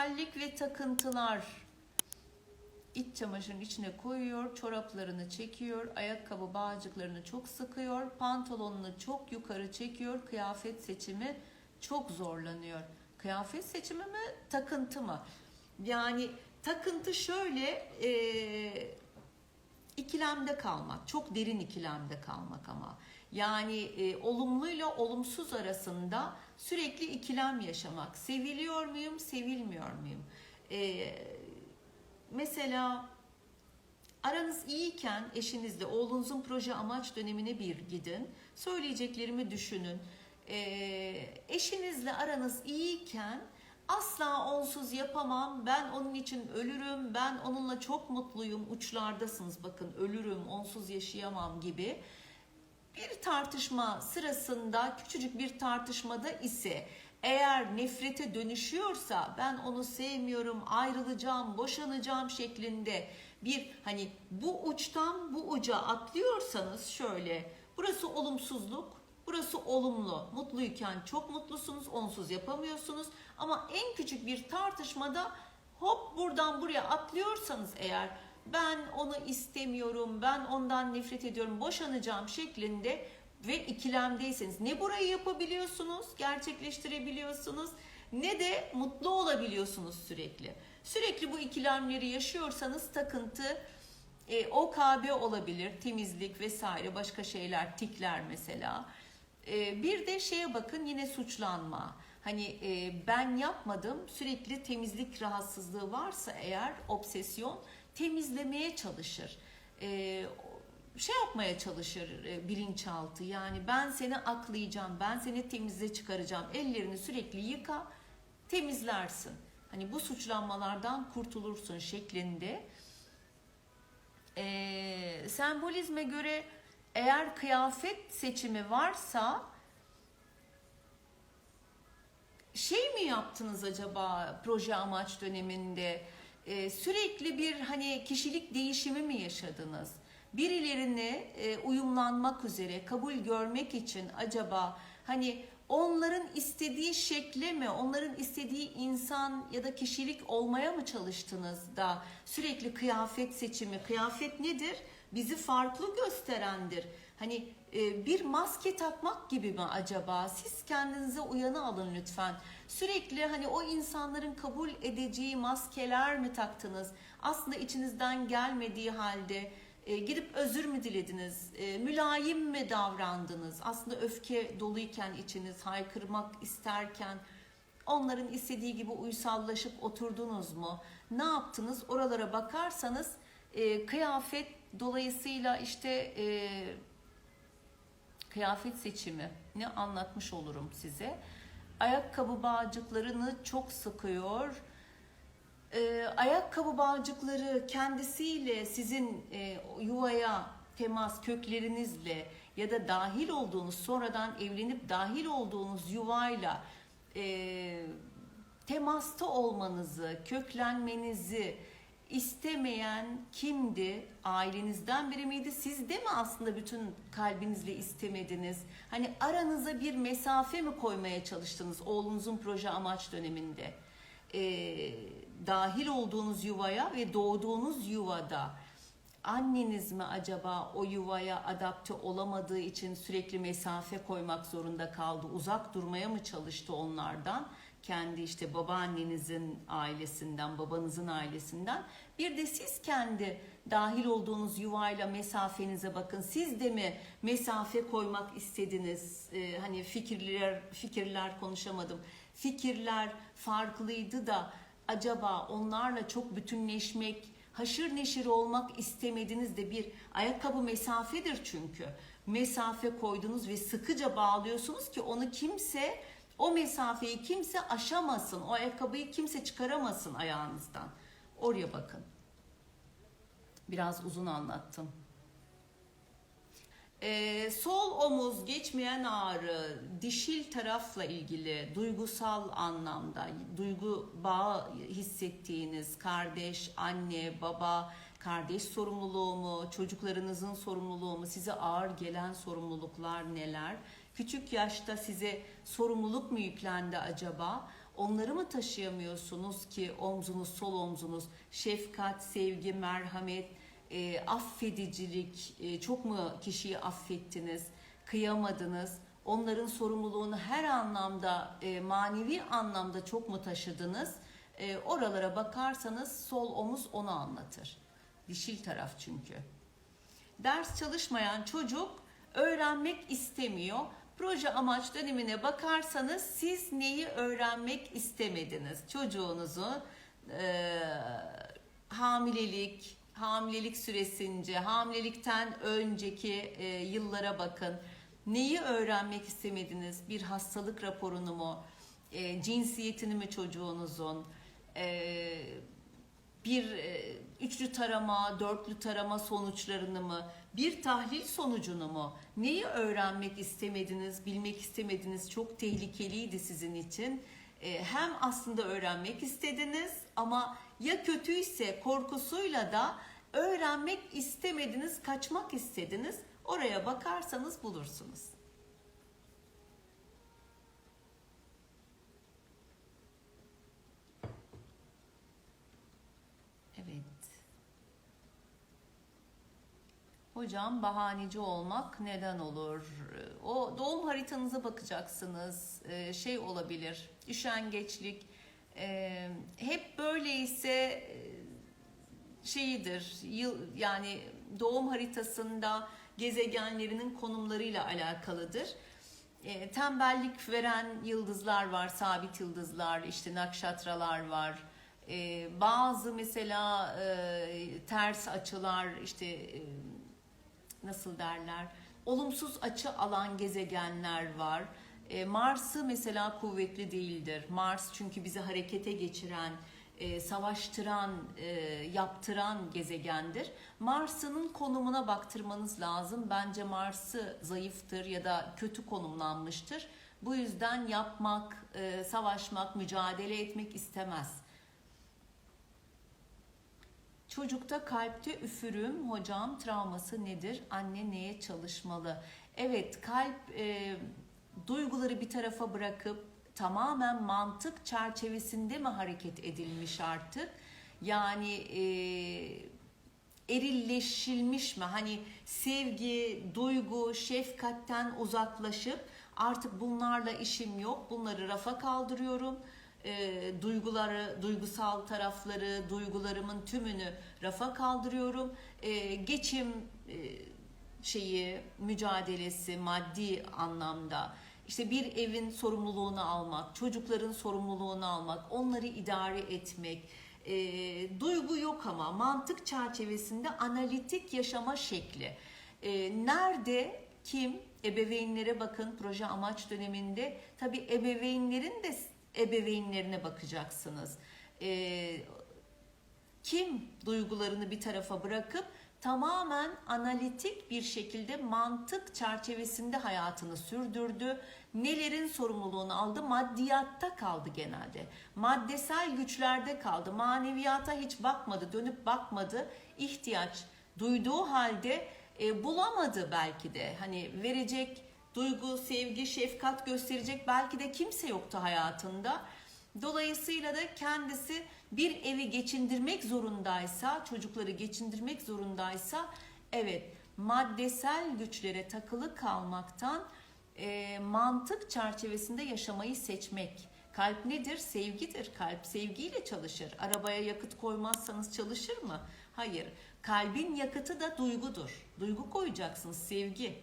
Cinsellik ve takıntılar. İç çamaşırın içine koyuyor, çoraplarını çekiyor, ayakkabı bağcıklarını çok sıkıyor, pantolonunu çok yukarı çekiyor, kıyafet seçimi çok zorlanıyor. Kıyafet seçimi mi, takıntı mı? Yani takıntı şöyle, e, ikilemde kalmak, çok derin ikilemde kalmak ama. Yani e, olumluyla olumsuz arasında sürekli ikilem yaşamak. Seviliyor muyum, sevilmiyor muyum? E, mesela aranız iyiyken eşinizle oğlunuzun proje amaç dönemine bir gidin. Söyleyeceklerimi düşünün. E, eşinizle aranız iyiyken asla onsuz yapamam, ben onun için ölürüm, ben onunla çok mutluyum, uçlardasınız bakın ölürüm, onsuz yaşayamam gibi bir tartışma sırasında küçücük bir tartışmada ise eğer nefrete dönüşüyorsa ben onu sevmiyorum, ayrılacağım, boşanacağım şeklinde bir hani bu uçtan bu uca atlıyorsanız şöyle burası olumsuzluk, burası olumlu. Mutluyken çok mutlusunuz, onsuz yapamıyorsunuz ama en küçük bir tartışmada hop buradan buraya atlıyorsanız eğer ben onu istemiyorum, ben ondan nefret ediyorum, boşanacağım şeklinde ve ikilemdeyseniz ne burayı yapabiliyorsunuz, gerçekleştirebiliyorsunuz ne de mutlu olabiliyorsunuz sürekli. Sürekli bu ikilemleri yaşıyorsanız takıntı e, OKB olabilir, temizlik vesaire başka şeyler, tikler mesela. E, bir de şeye bakın yine suçlanma. Hani e, ben yapmadım sürekli temizlik rahatsızlığı varsa eğer obsesyon temizlemeye çalışır. E, şey yapmaya çalışır e, bilinçaltı. Yani ben seni aklayacağım, ben seni temize çıkaracağım. Ellerini sürekli yıka, temizlersin. Hani bu suçlanmalardan kurtulursun şeklinde. E, sembolizme göre eğer kıyafet seçimi varsa şey mi yaptınız acaba proje amaç döneminde? Ee, sürekli bir hani kişilik değişimi mi yaşadınız? Birilerini e, uyumlanmak üzere kabul görmek için acaba hani onların istediği şekle mi, onların istediği insan ya da kişilik olmaya mı çalıştınız da sürekli kıyafet seçimi, kıyafet nedir? Bizi farklı gösterendir. Hani e, bir maske takmak gibi mi acaba? Siz kendinize uyanı alın lütfen. Sürekli hani o insanların kabul edeceği maskeler mi taktınız? Aslında içinizden gelmediği halde e, gidip özür mü dilediniz? E, mülayim mi davrandınız? Aslında öfke doluyken içiniz haykırmak isterken onların istediği gibi uysallaşıp oturdunuz mu? Ne yaptınız? Oralara bakarsanız e, kıyafet dolayısıyla işte e, kıyafet seçimi ne anlatmış olurum size. Ayakkabı bağcıklarını çok sıkıyor. Ee, ayakkabı bağcıkları kendisiyle sizin e, yuvaya temas köklerinizle ya da dahil olduğunuz sonradan evlenip dahil olduğunuz yuvayla e, temasta olmanızı, köklenmenizi, istemeyen kimdi? Ailenizden biri miydi? Siz de mi aslında bütün kalbinizle istemediniz? Hani aranıza bir mesafe mi koymaya çalıştınız oğlunuzun proje amaç döneminde? Ee, dahil olduğunuz yuvaya ve doğduğunuz yuvada anneniz mi acaba o yuvaya adapte olamadığı için sürekli mesafe koymak zorunda kaldı? Uzak durmaya mı çalıştı onlardan? kendi işte babaannenizin ailesinden, babanızın ailesinden. Bir de siz kendi dahil olduğunuz yuvayla mesafenize bakın. Siz de mi mesafe koymak istediniz? Ee, hani fikirler fikirler konuşamadım. Fikirler farklıydı da acaba onlarla çok bütünleşmek, haşır neşir olmak istemediniz de bir ayakkabı mesafedir çünkü. Mesafe koydunuz ve sıkıca bağlıyorsunuz ki onu kimse o mesafeyi kimse aşamasın. O ayakkabıyı kimse çıkaramasın ayağınızdan. Oraya bakın. Biraz uzun anlattım. Ee, sol omuz geçmeyen ağrı, dişil tarafla ilgili duygusal anlamda, duygu bağı hissettiğiniz kardeş, anne, baba, kardeş sorumluluğu mu, çocuklarınızın sorumluluğu mu, size ağır gelen sorumluluklar neler? Küçük yaşta size sorumluluk mu yüklendi acaba? Onları mı taşıyamıyorsunuz ki omzunuz, sol omzunuz şefkat, sevgi, merhamet, e, affedicilik, e, çok mu kişiyi affettiniz, kıyamadınız? Onların sorumluluğunu her anlamda, e, manevi anlamda çok mu taşıdınız? E, oralara bakarsanız sol omuz onu anlatır. Dişil taraf çünkü. Ders çalışmayan çocuk öğrenmek istemiyor. Proje amaç dönemine bakarsanız siz neyi öğrenmek istemediniz? Çocuğunuzu e, hamilelik, hamilelik süresince, hamilelikten önceki e, yıllara bakın. Neyi öğrenmek istemediniz? Bir hastalık raporunu mu? E, cinsiyetini mi çocuğunuzun? E, bir e, üçlü tarama, dörtlü tarama sonuçlarını mı, bir tahlil sonucunu mu, neyi öğrenmek istemediniz, bilmek istemediniz, çok tehlikeliydi sizin için. E, hem aslında öğrenmek istediniz ama ya kötüyse korkusuyla da öğrenmek istemediniz, kaçmak istediniz. Oraya bakarsanız bulursunuz. Evet. Hocam bahaneci olmak neden olur? O doğum haritanıza bakacaksınız. Ee, şey olabilir. Üşengeçlik. Ee, hep böyleyse e, şeyidir. Yıl yani doğum haritasında gezegenlerinin konumlarıyla alakalıdır. E, tembellik veren yıldızlar var, sabit yıldızlar, işte nakşatralar var. E, bazı mesela e, ters açılar, işte e, nasıl derler, olumsuz açı alan gezegenler var. E, Mars'ı mesela kuvvetli değildir. Mars çünkü bizi harekete geçiren, e, savaştıran, e, yaptıran gezegendir. Mars'ın konumuna baktırmanız lazım. Bence Mars'ı zayıftır ya da kötü konumlanmıştır. Bu yüzden yapmak, e, savaşmak, mücadele etmek istemez. Çocukta kalpte üfürüm hocam travması nedir? Anne neye çalışmalı? Evet kalp e, duyguları bir tarafa bırakıp tamamen mantık çerçevesinde mi hareket edilmiş artık? Yani e, erilleşilmiş mi? Hani sevgi, duygu, şefkatten uzaklaşıp artık bunlarla işim yok. Bunları rafa kaldırıyorum. E, duyguları, duygusal tarafları, duygularımın tümünü rafa kaldırıyorum. E, geçim e, şeyi, mücadelesi maddi anlamda işte bir evin sorumluluğunu almak, çocukların sorumluluğunu almak, onları idare etmek, e, duygu yok ama mantık çerçevesinde analitik yaşama şekli. E, nerede, kim, ebeveynlere bakın proje amaç döneminde, tabi ebeveynlerin de ebeveynlerine bakacaksınız. E, kim duygularını bir tarafa bırakıp tamamen analitik bir şekilde mantık çerçevesinde hayatını sürdürdü. Nelerin sorumluluğunu aldı? Maddiyatta kaldı genelde. Maddesel güçlerde kaldı. Maneviyata hiç bakmadı, dönüp bakmadı. İhtiyaç duyduğu halde e, bulamadı belki de. Hani verecek duygu, sevgi, şefkat gösterecek belki de kimse yoktu hayatında. Dolayısıyla da kendisi bir evi geçindirmek zorundaysa, çocukları geçindirmek zorundaysa evet maddesel güçlere takılı kalmaktan e, mantık çerçevesinde yaşamayı seçmek. Kalp nedir? Sevgidir. Kalp sevgiyle çalışır. Arabaya yakıt koymazsanız çalışır mı? Hayır. Kalbin yakıtı da duygudur. Duygu koyacaksınız, sevgi.